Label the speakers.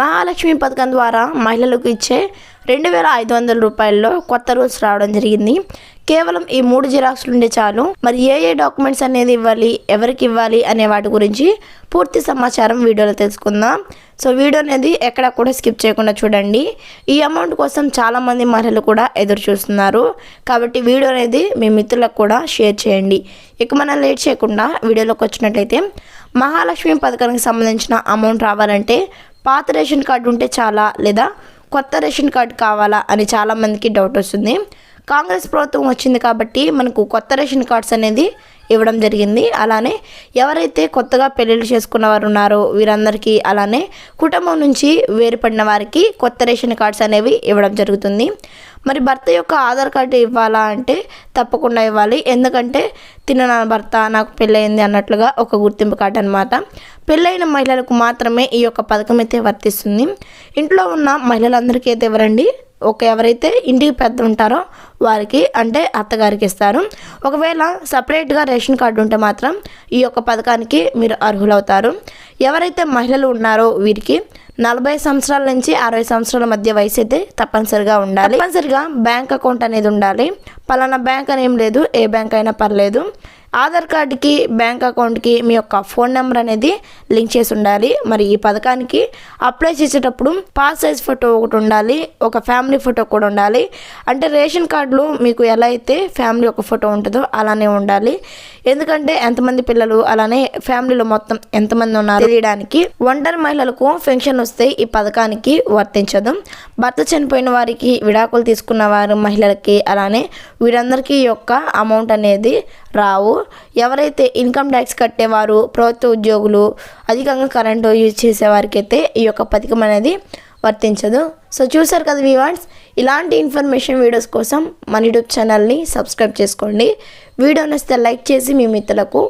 Speaker 1: Mahalakshmi పథకం ద్వారా మహిళలకు ఇచ్చే రెండు వేల ఐదు వందల రూపాయల్లో కొత్త రూల్స్ రావడం జరిగింది. కేవలం ఈ మూడు జిరాక్స్లు ఉండే చాలు. మరి ఏ ఏ డాక్యుమెంట్స్ అనేది ఇవ్వాలి ఎవరికి ఇవ్వాలి అనే వాటి గురించి పూర్తి సమాచారం వీడియోలో తెలుసుకుందాం. సో వీడియో అనేది ఎక్కడ కూడా స్కిప్ చేయకుండా చూడండి. ఈ అమౌంట్ కోసం చాలామంది మహిళలు కూడా ఎదురు చూస్తున్నారు. కాబట్టి వీడియో అనేది మీ మిత్రులకు కూడా షేర్ చేయండి. ఇక మనం లేట్ చేయకుండా వీడియోలోకి వచ్చినట్లయితే మహాలక్ష్మి పథకానికి సంబంధించిన అమౌంట్ రావాలంటే పాత రేషన్ కార్డు ఉంటే చాలా లేదా కొత్త రేషన్ కార్డు కావాలా అని చాలామందికి డౌట్ వస్తుంది. కాంగ్రెస్ ప్రభుత్వం వచ్చింది కాబట్టి మనకు కొత్త రేషన్ కార్డ్స్ అనేది ఇవ్వడం జరిగింది. అలానే ఎవరైతే కొత్తగా పెళ్ళిళ్ళు చేసుకున్న వారు ఉన్నారో వీరందరికీ అలానే కుటుంబం నుంచి వేరుపడిన వారికి కొత్త రేషన్ కార్డ్స్ అనేవి ఇవ్వడం జరుగుతుంది. మరి భర్త యొక్క ఆధార్ కార్డు ఇవ్వాలా అంటే తప్పకుండా ఇవ్వాలి. ఎందుకంటే తిన్న నా భర్త నాకు పెళ్ళయింది అన్నట్లుగా ఒక గుర్తింపు కార్డు అనమాట పెళ్ళైన మహిళలకు మాత్రమే ఈ యొక్క పథకం అయితే వర్తిస్తుంది. ఇంట్లో ఉన్న మహిళలందరికీ అయితే ఇవ్వరండి ఒక ఎవరైతే ఇంటికి పెద్ద ఉంటారో వారికి అంటే అత్తగారికి ఇస్తారు. ఒకవేళ సపరేట్గా రేషన్ కార్డు ఉంటే మాత్రం ఈ యొక్క పథకానికి మీరు అర్హులవుతారు. ఎవరైతే మహిళలు ఉన్నారో వీరికి నలభై సంవత్సరాల నుంచి అరవై సంవత్సరాల మధ్య వయసు అయితే తప్పనిసరిగా ఉండాలి. తప్పనిసరిగా బ్యాంక్ అకౌంట్ అనేది ఉండాలి. పలానా బ్యాంక్ అని ఏం లేదు ఏ బ్యాంక్ అయినా పర్లేదు. ఆధార్ కార్డుకి బ్యాంక్ అకౌంట్కి మీ యొక్క ఫోన్ నెంబర్ అనేది లింక్ చేసి ఉండాలి. మరి ఈ పథకానికి అప్లై చేసేటప్పుడు పాస్ సైజ్ ఫోటో ఒకటి ఉండాలి. ఒక ఫ్యామిలీ ఫోటో కూడా ఉండాలి. అంటే రేషన్ కార్డులో మీకు ఎలా అయితే ఫ్యామిలీ ఒక ఫోటో ఉంటుందో అలానే ఉండాలి. ఎందుకంటే ఎంతమంది పిల్లలు అలానే ఫ్యామిలీలో మొత్తం ఎంతమంది ఉన్నారు తెలియడానికి ఒంటరి మహిళలకు పెన్షన్ వస్తే ఈ పథకానికి వర్తించదు. భర్త చనిపోయిన వారికి విడాకులు తీసుకున్న వారు మహిళలకి అలానే వీరందరికీ యొక్క అమౌంట్ అనేది రావు. ఎవరైతే ఇన్కమ్ ట్యాక్స్ కట్టేవారు ప్రభుత్వ ఉద్యోగులు అధికంగా కరెంటు యూజ్ చేసేవారికైతే అయితే ఈ యొక్క పథకం అనేది వర్తించదు. సో చూసారు కదా వివాన్స్ ఇలాంటి ఇన్ఫర్మేషన్ వీడియోస్ కోసం మన యూట్యూబ్ ఛానల్ని సబ్స్క్రైబ్ చేసుకోండి. వీడియో నచ్చితే లైక్ చేసి మీ మిత్రులకు